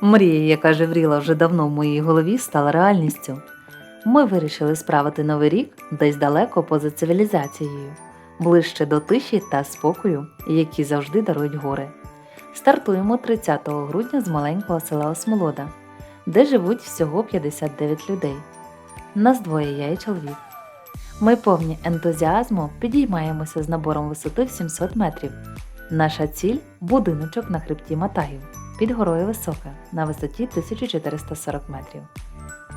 Мрія, яка жевріла вже давно в моїй голові, стала реальністю. Ми вирішили справити новий рік десь далеко поза цивілізацією, ближче до тиші та спокою, які завжди дарують гори. Стартуємо 30 грудня з маленького села Осмолода, де живуть всього 59 людей. Нас двоє я і чоловік. Ми повні ентузіазму підіймаємося з набором висоти в 700 метрів. Наша ціль будиночок на хребті Матагів, під горою висока, на висоті 1440 метрів.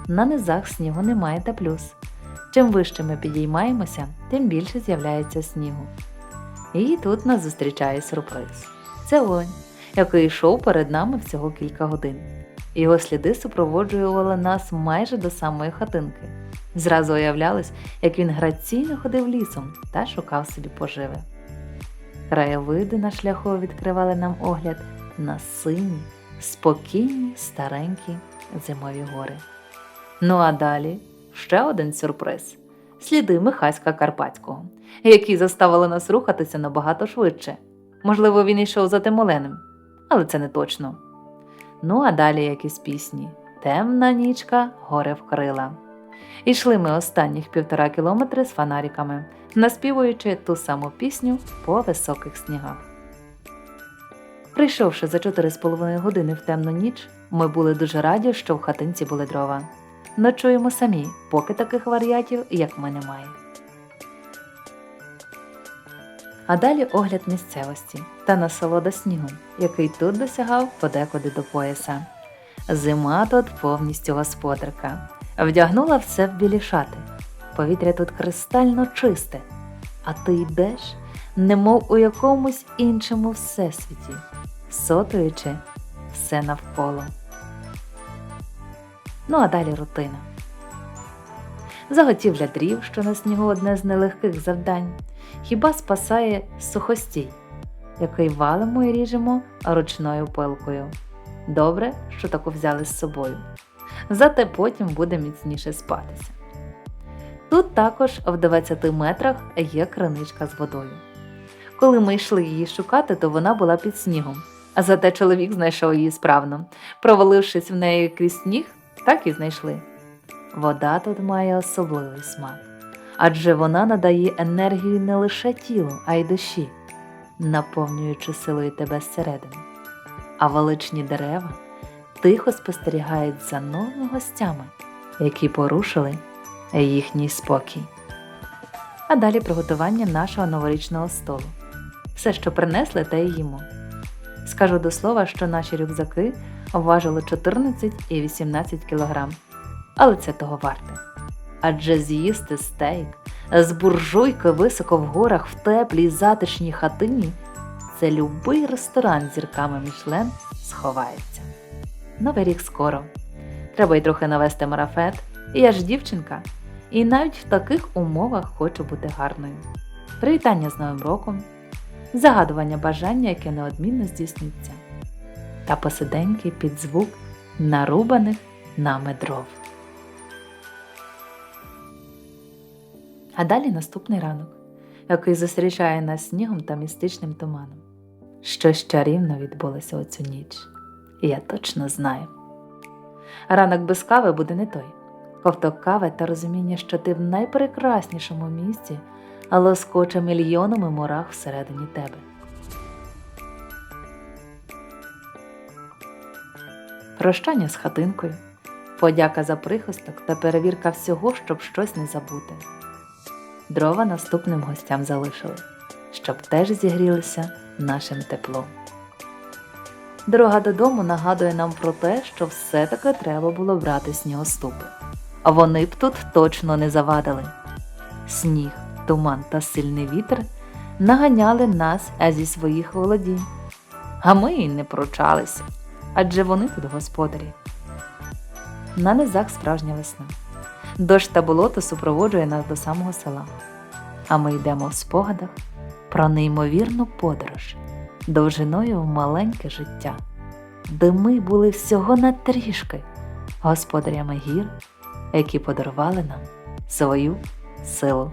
На низах снігу немає та плюс. Чим вище ми підіймаємося, тим більше з'являється снігу. І тут нас зустрічає сюрприз. Це лонь, який йшов перед нами всього кілька годин. Його сліди супроводжували нас майже до самої хатинки. Зразу уявлялось, як він граційно ходив лісом та шукав собі поживи. Краєвиди на шляху відкривали нам огляд на сині, спокійні, старенькі зимові гори. Ну а далі ще один сюрприз сліди Михаська Карпатського, які заставили нас рухатися набагато швидше. Можливо, він йшов за Тимоленем, але це не точно. Ну а далі якісь пісні Темна нічка горе вкрила. Ішли ми останніх півтора кілометри з фонариками, наспівуючи ту саму пісню по високих снігах. Прийшовши за 4,5 години в темну ніч, ми були дуже раді, що в хатинці були дрова. Ночуємо самі, поки таких варіатів, як ми, немає. А далі огляд місцевості та насолода снігом, який тут досягав подекуди до пояса. Зима тут повністю господарка. Вдягнула все в білі шати. Повітря тут кристально чисте, а ти йдеш, немов у якомусь іншому всесвіті, сотуючи все навколо. Ну а далі рутина. Заготівля дрів, що на снігу одне з нелегких завдань, хіба спасає сухостій, який валимо і ріжемо ручною пилкою. Добре, що таку взяли з собою. Зате потім буде міцніше спатися. Тут також в 20 метрах є криничка з водою. Коли ми йшли її шукати, то вона була під снігом, а зате чоловік знайшов її справно. Провалившись в неї крізь сніг, так і знайшли. Вода тут має особливий смак, адже вона надає енергію не лише тілу, а й душі, наповнюючи силою тебе зсередини. А величні дерева тихо спостерігають за новими гостями, які порушили їхній спокій. А далі приготування нашого новорічного столу. Все, що принесли, те й їмо. Скажу до слова, що наші рюкзаки важили 14 і 18 кг, але це того варте. Адже з'їсти стейк з буржуйки високо в горах в теплій затишній хатині це любий ресторан з зірками Мішлен сховається. Новий рік скоро. Треба й трохи навести марафет. Я ж дівчинка, і навіть в таких умовах хочу бути гарною. Привітання з Новим роком, загадування бажання, яке неодмінно здійсниться, та посиденьки під звук нарубаних нами дров. А далі наступний ранок, який зустрічає нас снігом та містичним туманом. Щось чарівно відбулося у цю ніч, я точно знаю. Ранок без кави буде не той. Ковток кави та розуміння, що ти в найпрекраснішому місці, але скоче мільйонами мурах всередині тебе. Прощання з хатинкою, подяка за прихисток та перевірка всього, щоб щось не забути. Дрова наступним гостям залишили, щоб теж зігрілися нашим теплом. Дорога додому нагадує нам про те, що все-таки треба було брати снігоступи. А вони б тут точно не завадили. Сніг, туман та сильний вітер наганяли нас зі своїх володінь. А ми й не пручалися, адже вони тут господарі. На низах справжня весна. Дощ та болото супроводжує нас до самого села. А ми йдемо в спогадах про неймовірну подорож довжиною в маленьке життя, де ми були всього на трішки господарями гір, які подарували нам свою силу